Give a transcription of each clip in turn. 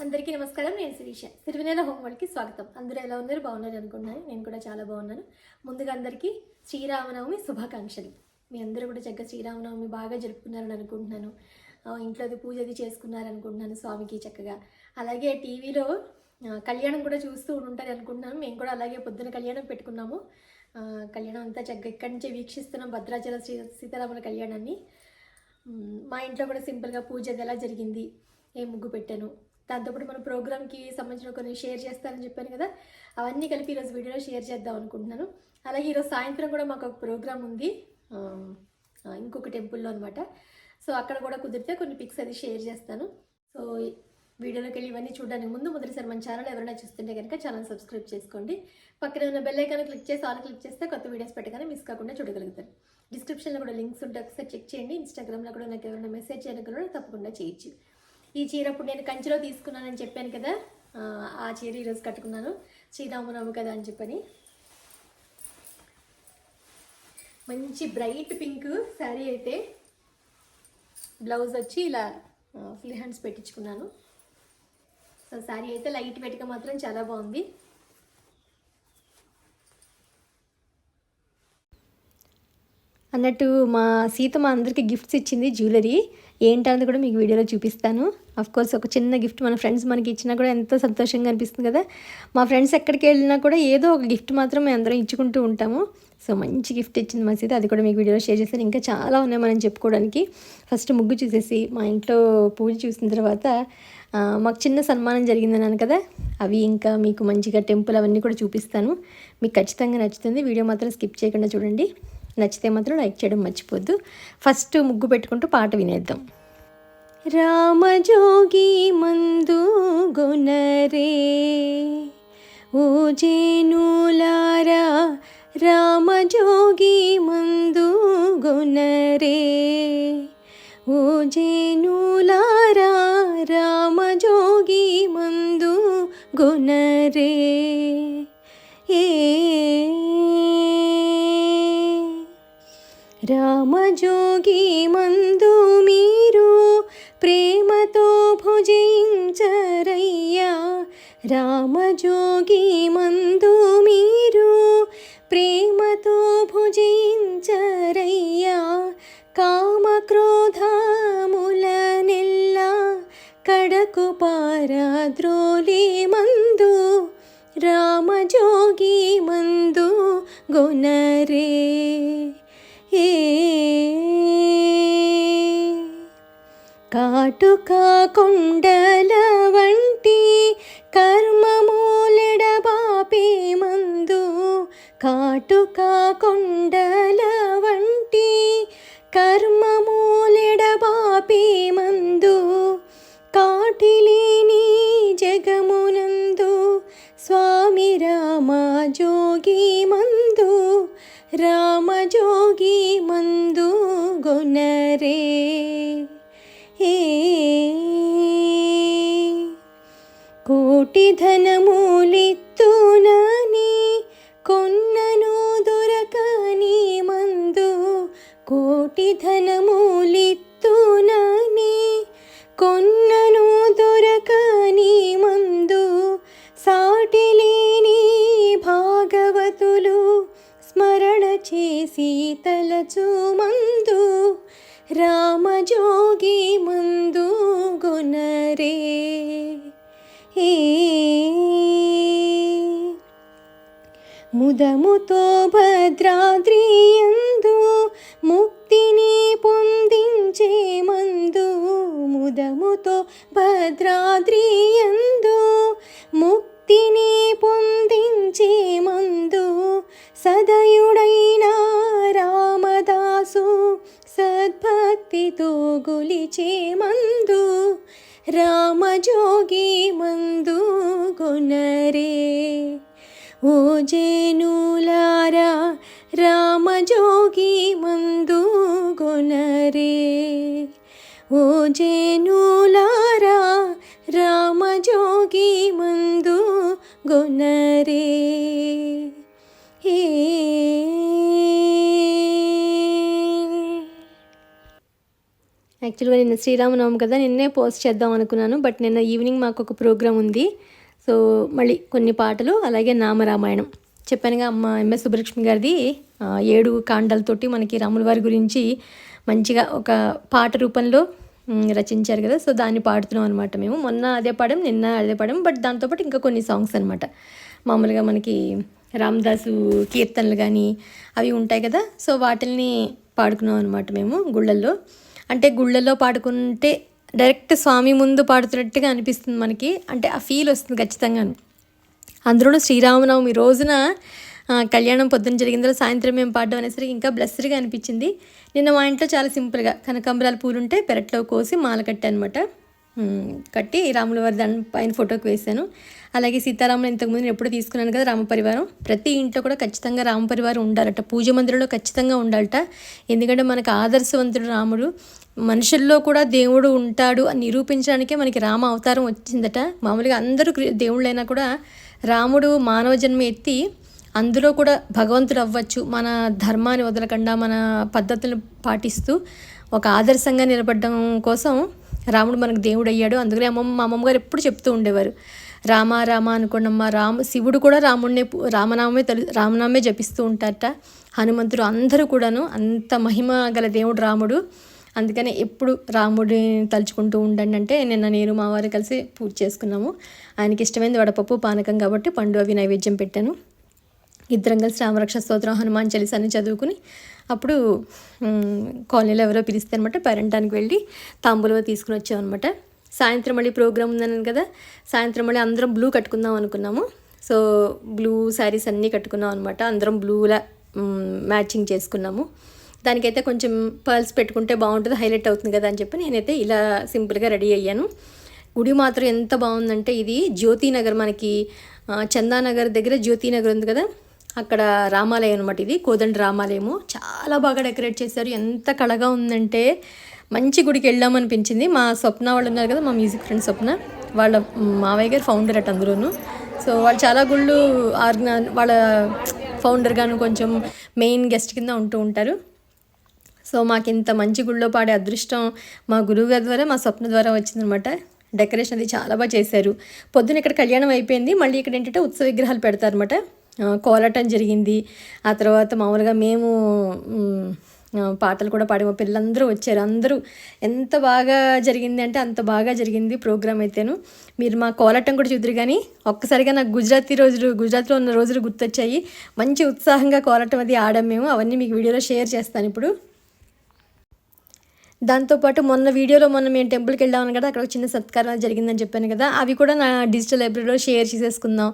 అందరికీ నమస్కారం నేను శిరీష. తిరువినేల హోంవర్క్కి స్వాగతం. అందరూ ఎలా ఉన్నారు? బాగున్నారు అనుకున్నాను నేను కూడా చాలా బాగున్నాను. ముందుగా అందరికీ శ్రీరామనవమి శుభాకాంక్షలు. మీ అందరూ కూడా చక్కగా శ్రీరామనవమి బాగా జరుపుకున్నారని అనుకుంటున్నాను. ఆ, ఇంట్లో అది పూజ అది చేసుకున్నారనుకుంటున్నాను స్వామికి చక్కగా. అలాగే టీవీలో కళ్యాణం కూడా చూస్తూ ఉంటారు అనుకుంటున్నాను. మేము కూడా అలాగే పొద్దున కళ్యాణం పెట్టుకున్నాము. కళ్యాణం అంతా చక్కగా ఇక్కడి నుంచే వీక్షిస్తున్నాం భద్రాచల శ్రీ సీతారాముల కళ్యాణాన్ని. మా ఇంట్లో కూడా సింపుల్గా పూజ అది ఎలా జరిగింది? ఏ ముగ్గు పెట్టాను? దాంతోపాటు మన ప్రోగ్రామ్కి సంబంధించిన కొన్ని షేర్ చేస్తానని చెప్పాను కదా అవన్నీ కలిపి ఈరోజు వీడియోలో షేర్ చేద్దాం అనుకుంటున్నాను. అలాగే ఈరోజు సాయంత్రం కూడా మాకు ఒక ప్రోగ్రామ్ ఉంది ఇంకొక టెంపుల్లో అనమాట సో అక్కడ కూడా కుదిరితే కొన్ని పిక్స్ అది షేర్ చేస్తాను. సో వీడియోలోకి వెళ్ళి ఇవన్నీ చూడడానికి ముందు మొదటిసారి మన ఛానల్ ఎవరైనా చూస్తుంటే కనుక ఛానల్ సబ్స్క్రైబ్ చేసుకోండి. పక్కన ఉన్న బెల్ ఐకాన్ క్లిక్ చేసి ఆల్ క్లిక్ చేస్తే కొత్త వీడియోస్ పెట్టగానే మిస్ కాకుండా చూడగలుగుతారు. డిస్క్రిప్షన్లో కూడా లింక్స్ ఉంటే ఒకసారి చెక్ చేయండి. ఇన్స్టాగ్రామ్లో కూడా నాకు ఎవరైనా మెసేజ్ చేయాలనుకున్నా తప్పకుండా చేయొచ్చు. ఈ చీర అప్పుడు నేను కంచిలో తీసుకున్నానని చెప్పాను కదా. ఆ, చీర ఈరోజు కట్టుకున్నాను. శ్రీరామనవమి కదా అని చెప్పని. మంచి బ్రైట్ పింక్ శారీ అయితే బ్లౌజ్ వచ్చి ఇలా ఫుల్ హ్యాండ్స్ పెట్టించుకున్నాను. సో శారీ అయితే లైట్ వెటిక మాత్రం చాలా బాగుంది. అన్నట్టు మా సీత మా అందరికి గిఫ్ట్స్ ఇచ్చింది జ్యువెలరీ. ఏంటన్నది కూడా మీకు వీడియోలో చూపిస్తాను. కోర్స్ ఒక చిన్న గిఫ్ట్ మన ఫ్రెండ్స్ మనకి ఇచ్చినా కూడా ఎంతో సంతోషంగా అనిపిస్తుంది కదా. మా ఫ్రెండ్స్ ఎక్కడికి వెళ్ళినా కూడా ఏదో ఒక గిఫ్ట్ మాత్రం మేము అందరం ఇచ్చుకుంటూ ఉంటాము. సో మంచి గిఫ్ట్ ఇచ్చింది మా సీత. అది కూడా మీకు వీడియోలో షేర్ చేస్తాను ఇంకా చాలా ఉన్నాయి మనం చెప్పుకోవడానికి. ఫస్ట్ ముగ్గు చూసేసి మా ఇంట్లో పూజ చూసిన తర్వాత మాకు చిన్న సన్మానం జరిగిందన్నాను కదా. అవి ఇంకా మీకు మంచిగా టెంపుల్ అవన్నీ కూడా చూపిస్తాను. మీకు ఖచ్చితంగా నచ్చుతుంది. వీడియో మాత్రం స్కిప్ చేయకుండా చూడండి. నచ్చితే మాత్రం లైక్ చేయడం మర్చిపోద్దు. ఫస్ట్ ముగ్గు పెట్టుకుంటూ పాట వినేద్దాం. रामजोगी मन्दु गुणरे ओ जे रामजोगी मन्दु गुणरे ओ जे नूलारा मन्दु गुणरे। ए రామజోగి మందు మీరు ప్రేమతో భుజించరయ్యా కామక్రోధముల నెల్ల కడకు పారాద్రోలి మందు రామజోగి మందు గొనరే ఏ కాటుకా కొండల వంటి కర్మమూలెడబాపే మందు కాటుకా కొండల వంటి కర్మమూలెడబాపే మందు కాటిలేని జగమునందు స్వామి రామ జోగి మందు రామజోగి మందు గొనరే. ఏ కోటి ధనమూలిత్తునని కొన్నను దొరకని మందు కోటి ధనమూలిత్తునని కొన్నను దొరకని మందు సాటిలేని భాగవతులు స్మరణ చేసి ముదముతో భద్రాద్రియందు ముక్తిని పొందించే మందు ముదముతో భద్రాద్రియందు ముక్తిని పొందించే మందు సదయుడైన రామదాసు సద్భక్తితో గులిచే మందు రామజోగి మందు గుణరే ఓ జేనులారా రామజోగి మందు గుణరే ఓ జేనులారా రామజోగి మందు గుణరే ఏ యాక్చువల్గా నిన్న శ్రీరామనవమి కదా నిన్నే పోస్ట్ చేద్దాం అనుకున్నాను బట్ నిన్న ఈవినింగ్ మాకు ఒక ప్రోగ్రామ్ ఉంది. సో మళ్ళీ కొన్ని పాటలు అలాగే నామరామాయణం. చెప్పానుగా అమ్మ ఎంఎస్ సుబ్బలక్ష్మి గారిది ఏడు కాండాలతోటి మనకి రాముల వారి గురించి మంచిగా ఒక పాట రూపంలో రచించారు కదా. సో దాన్ని పాడుతున్నాం అనమాట మేము. మొన్న అదే పాడాం నిన్న అదే పాడాం బట్ దాంతోపాటు ఇంకా కొన్ని సాంగ్స్ అనమాట మామూలుగా మనకి రామదాసు కీర్తనలు కానీ అవి ఉంటాయి కదా. సో వాటిల్ని పాడుకున్నాం అనమాట మేము గుళ్ళల్లో. అంటే గుళ్ళల్లో పాడుకుంటే డైరెక్ట్ స్వామి ముందు పాడుతున్నట్టుగా అనిపిస్తుంది మనకి. అంటే ఆ ఫీల్ వస్తుంది ఖచ్చితంగా అందులోనూ శ్రీరామనవమి రోజున కళ్యాణం పొద్దున జరిగిందో సాయంత్రం మేము పాడడం అనేసరికి ఇంకా బ్లెస్సర్గా అనిపించింది. నిన్న మా ఇంట్లో చాలా సింపుల్గా కనకాంబరాల పూలు ఉంటే పెరట్లో కోసి మాల కట్టానమాట. అనమాట కట్టి రాముల వారి దాని పైన ఫోటోకి వేశాను. అలాగే సీతారాములు ఇంతకుముందు నేను ఎప్పుడు తీసుకున్నాను కదా రామపరివారం ప్రతి ఇంట్లో కూడా ఖచ్చితంగా రామపరివారం ఉండాలట. పూజ మందిరంలో ఖచ్చితంగా ఉండాలట. ఎందుకంటే మనకు ఆదర్శవంతుడు రాముడు. మనుషుల్లో కూడా దేవుడు ఉంటాడు అని నిరూపించడానికే మనకి రామ అవతారం వచ్చిందట. మామూలుగా అందరూ క్రి- దేవుళ్ళైనా కూడా రాముడు మానవ జన్మ ఎత్తి అందులో కూడా భగవంతుడు అవ్వచ్చు. మన ధర్మాన్ని వదలకుండా మన పద్ధతులను పాటిస్తూ ఒక ఆదర్శంగా నిలబడడం కోసం రాముడు మనకు దేవుడు అయ్యాడు అందుకనే అమ్మమ్మ మా అమ్మమ్మగారు ఎప్పుడు చెప్తూ ఉండేవారు. రామ రామ అనుకోండమ్మ రామ శివుడు కూడా రాముడినే రామనామే తలు రామనామే జపిస్తూ ఉంటారట. హనుమంతుడు అందరూ కూడాను అంత మహిమ గల దేవుడు రాముడు. అందుకనే ఎప్పుడు రాముడిని తలుచుకుంటూ ఉండండి అంటే నిన్న నేను మా వారు కలిసి పూజ చేసుకున్నాము. ఆయనకి ఇష్టమైనది వడపప్పు పానకం కాబట్టి పండు అవి నైవేద్యం పెట్టాను. ఇద్దరం కలిసి రామరక్ష స్తోత్రం హనుమాన్ చలిసాన్ని అని చదువుకుని అప్పుడు కాలనీలో ఎవరో పిలిస్తే అనమాట పేరెంటానికి వెళ్ళి తాంబూలం తీసుకుని వచ్చామన్నమాట సాయంత్రం మళ్ళీ ప్రోగ్రామ్ ఉందన్నాను కదా సాయంత్రం మళ్ళీ అందరం బ్లూ కట్టుకుందాం అనుకున్నాము. సో బ్లూ శారీస్ అన్నీ కట్టుకున్నాం అనమాట అందరం బ్లూలా మ్యాచింగ్ చేసుకున్నాము. దానికైతే కొంచెం పర్ల్స్ పెట్టుకుంటే బాగుంటుంది హైలైట్ అవుతుంది కదా అని చెప్పి నేనైతే ఇలా సింపుల్గా రెడీ అయ్యాను. గుడి మాత్రం ఎంత బాగుందంటే ఇది జ్యోతినగర్ మనకి చందానగర్ దగ్గర జ్యోతినగర్ ఉంది కదా అక్కడ రామాలయం అనమాట ఇది కోదండ రామాలయము. చాలా బాగా డెకరేట్ చేశారు. ఎంత కళగా ఉందంటే మంచి గుడికి వెళ్ళామనిపించింది. మా స్వప్న వాళ్ళు ఉన్నారు కదా మా మ్యూజిక్ ఫ్రెండ్ స్వప్న వాళ్ళ మావయ్య గారు ఫౌండర్ అట్ అందులోను. సో వాళ్ళు చాలా గుళ్ళు ఆర్గనా వాళ్ళ ఫౌండర్గాను కొంచెం మెయిన్ గెస్ట్ కింద ఉంటూ ఉంటారు. సో మాకు ఇంత మంచి గుళ్ళో పాడే అదృష్టం మా గురువు గారి ద్వారా మా స్వప్న ద్వారా వచ్చిందనమాట డెకరేషన్ అది చాలా బాగా చేశారు. పొద్దున ఇక్కడ కళ్యాణం అయిపోయింది. మళ్ళీ ఇక్కడ ఏంటంటే ఉత్సవ విగ్రహాలు పెడతారనమాట కోలాటం జరిగింది. ఆ తర్వాత మామూలుగా మేము పాటలు కూడా పాడి మా పిల్లలందరూ వచ్చారు. అందరూ ఎంత బాగా జరిగింది అంటే అంత బాగా జరిగింది ప్రోగ్రామ్ అయితేను. మీరు మా కోలాటం కూడా చూద్దరు కానీ ఒక్కసారిగా నాకు గుజరాతీ రోజులు గుజరాత్లో ఉన్న రోజులు గుర్తొచ్చాయి. మంచి ఉత్సాహంగా కోలాటం అది ఆడాం మేము. అవన్నీ మీకు వీడియోలో షేర్ చేస్తాను ఇప్పుడు. దాంతోపాటు మొన్న వీడియోలో మొన్న మేము టెంపుల్కి వెళ్ళామని కదా అక్కడ ఒక చిన్న సత్కారం జరిగిందని చెప్పాను కదా అవి కూడా నా డిజిటల్ లైబ్రరీలో షేర్ చేసేసుకుందాం.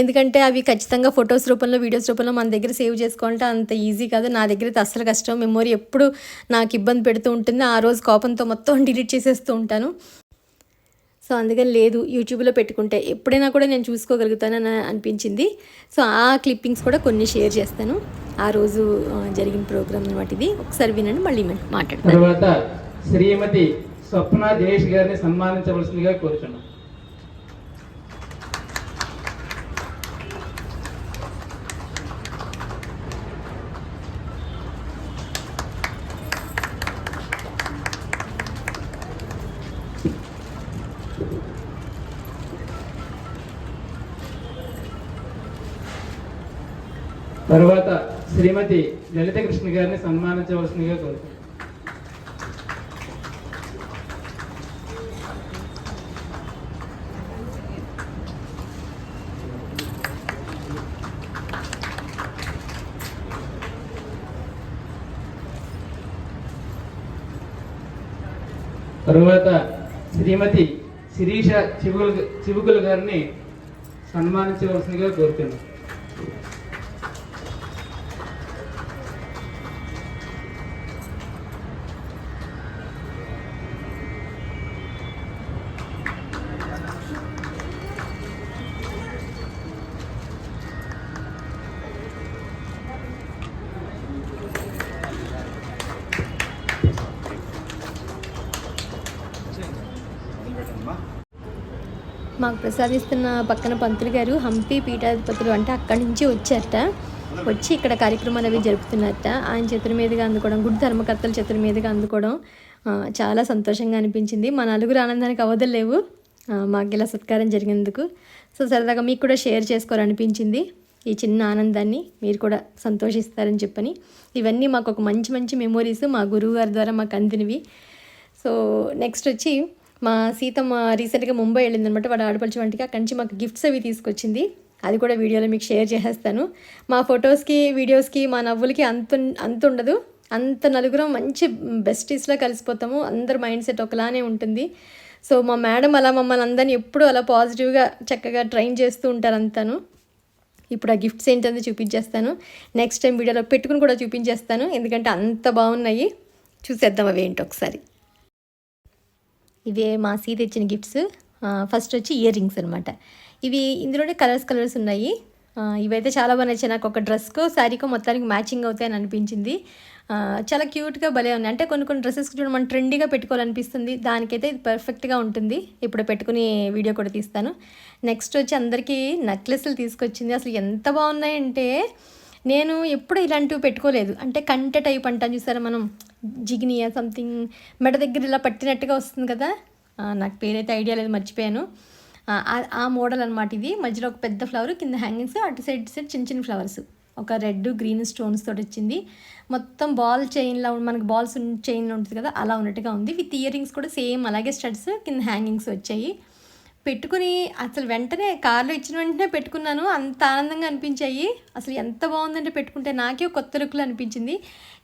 ఎందుకంటే అవి ఖచ్చితంగా ఫొటోస్ రూపంలో వీడియోస్ రూపంలో మన దగ్గర సేవ్ చేసుకోవాలంటే అంత ఈజీ కాదు. నా దగ్గర అయితే అస్సలు కష్టం. మెమొరీ ఎప్పుడు నాకు ఇబ్బంది పెడుతూ ఉంటుంది. ఆ రోజు కోపంతో మొత్తం డిలీట్ చేసేస్తూ ఉంటాను. సో అందుకని లేదు యూట్యూబ్లో పెట్టుకుంటే ఎప్పుడైనా కూడా నేను చూసుకోగలుగుతానని అనిపించింది. సో ఆ క్లిప్పింగ్స్ కూడా కొన్ని షేర్ చేస్తాను. ఆ రోజు జరిగిన ప్రోగ్రామ్ అనమాట ఇది. ఒకసారి వినండి మళ్ళీ మేము మాట్లాడతాను. తర్వాత శ్రీమతి స్వప్న దినేష్ గారిని సన్మానించవలసిందిగా కోరుతున్నాను తరువాత శ్రీమతి లలిత కృష్ణ గారిని సన్మానించవలసిందిగా కోరుతున్నాం తరువాత శ్రీమతి శిరీష చివుకుల చివుకుల గారిని సన్మానించవలసిందిగా కోరుతున్నాను. మాకు ప్రసాదిస్తున్న పక్కన పంతులు గారు హంపి పీఠాధిపతులు అంటే అక్కడి నుంచి వచ్చారట. వచ్చి ఇక్కడ కార్యక్రమాలు అవి జరుపుతున్నట్ట ఆయన చేతుల మీదుగా అందుకోవడం గుడి ధర్మకర్తల చేతుల మీదుగా అందుకోవడం చాలా సంతోషంగా అనిపించింది. మా నలుగురు ఆనందానికి అవధులు లేవు. మాకు ఇలా సత్కారం జరిగినందుకు. సో సరదాగా మీకు కూడా షేర్ చేసుకోవాలనిపించింది ఈ చిన్న ఆనందాన్ని. మీరు కూడా సంతోషిస్తారని చెప్పని. ఇవన్నీ మాకు ఒక మంచి మంచి మెమోరీస్ మా గురువు గారి ద్వారా మాకు అందినవి. సో నెక్స్ట్ వచ్చి మా సీతమ్మ రీసెంట్గా ముంబై వెళ్ళిందనమాట వాడు ఆడపడిచి వంటికి అక్కడి నుంచి మాకు గిఫ్ట్స్ అవి తీసుకొచ్చింది. అది కూడా వీడియోలో మీకు షేర్ చేసేస్తాను. మా ఫొటోస్కి వీడియోస్కి మా నవ్వులకి అంత అంత ఉండదు అంత నలుగురం మంచి బెస్టీస్లో కలిసిపోతాము. అందరు మైండ్ సెట్ ఒకలానే ఉంటుంది. సో మా మేడం అలా మమ్మల్ని అందరినీ ఎప్పుడూ అలా పాజిటివ్గా చక్కగా ట్రైన్ చేస్తూ ఉంటారు అంతాను. ఇప్పుడు ఆ గిఫ్ట్స్ ఏంటంటే చూపించేస్తాను. నెక్స్ట్ టైం వీడియోలో పెట్టుకుని కూడా చూపించేస్తాను. ఎందుకంటే అంత బాగున్నాయి. చూసేద్దాం అవి ఏంటో ఒకసారి. ఇవే మా సీ తెచ్చిన గిఫ్ట్స్ ఫస్ట్ వచ్చి ఇయర్ రింగ్స్ అనమాట ఇవి ఇందులోనే కలర్స్ కలర్స్ ఉన్నాయి. ఇవైతే చాలా బాగా నచ్చాయి. నాకు ఒక డ్రెస్కో శారీకో మొత్తానికి మ్యాచింగ్ అవుతాయని అనిపించింది. చాలా క్యూట్గా భలే ఉంది అంటే కొన్ని కొన్ని డ్రెస్సెస్ చూడ మనం ట్రెండీగా పెట్టుకోవాలనిపిస్తుంది. దానికైతే ఇది పర్ఫెక్ట్గా ఉంటుంది. ఇప్పుడు పెట్టుకుని వీడియో కూడా తీస్తాను. నెక్స్ట్ వచ్చి అందరికీ నెక్లెస్లు తీసుకొచ్చింది. అసలు ఎంత బాగున్నాయంటే నేను ఎప్పుడు ఇలాంటివి పెట్టుకోలేదు. అంటే కంటె టైప్ అంటాను చూసారా మనం? జిగ్నియా సంథింగ్. మెడ దగ్గర ఇలా పట్టినట్టుగా వస్తుంది కదా? నాకు పేరైతే ఐడియా లేదు మర్చిపోయాను. ఆ, మోడల్ అనమాట ఇది. మధ్యలో ఒక పెద్ద ఫ్లవర్ కింద హ్యాంగింగ్స్ అటు సైడ్ ఇటు సైడ్ చిన్న చిన్న ఫ్లవర్స్. ఒక రెడ్ గ్రీన్ స్టోన్స్ తోటి వచ్చింది. మొత్తం బాల్ చైన్లా మనకి బాల్స్ చైన్లో ఉంటుంది కదా అలా ఉన్నట్టుగా ఉంది. విత్ ఇయర్ రింగ్స్ కూడా సేమ్ అలాగే స్టడ్స్ కింద హ్యాంగింగ్స్ వచ్చాయి. పెట్టుకుని అసలు వెంటనే కార్లో ఇచ్చిన వెంటనే పెట్టుకున్నాను. అంత ఆనందంగా అనిపించాయి. అసలు ఎంత బాగుందంటే పెట్టుకుంటే నాకే ఒక కొత్త లుక్లో అనిపించింది.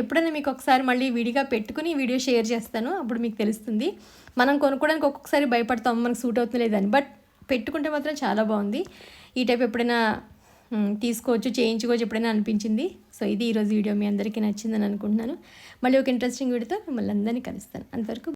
ఎప్పుడైనా మీకు ఒకసారి మళ్ళీ విడిగా పెట్టుకుని వీడియో షేర్ చేస్తాను. అప్పుడు మీకు తెలుస్తుంది. మనం కొనుక్కోవడానికి ఒక్కొక్కసారి భయపడతాం. మనకు సూట్ అవుతుంది లేదని బట్ పెట్టుకుంటే మాత్రం చాలా బాగుంది. ఈ టైప్ ఎప్పుడైనా తీసుకోవచ్చు చేయించుకోవచ్చు ఎప్పుడైనా అనిపించింది. సో ఇది ఈరోజు వీడియో మీ అందరికీ నచ్చిందని అనుకుంటున్నాను. మళ్ళీ ఒక ఇంట్రెస్టింగ్ వీడియోతో మిమ్మల్ని అందరినీ కలుస్తాను. అంతవరకు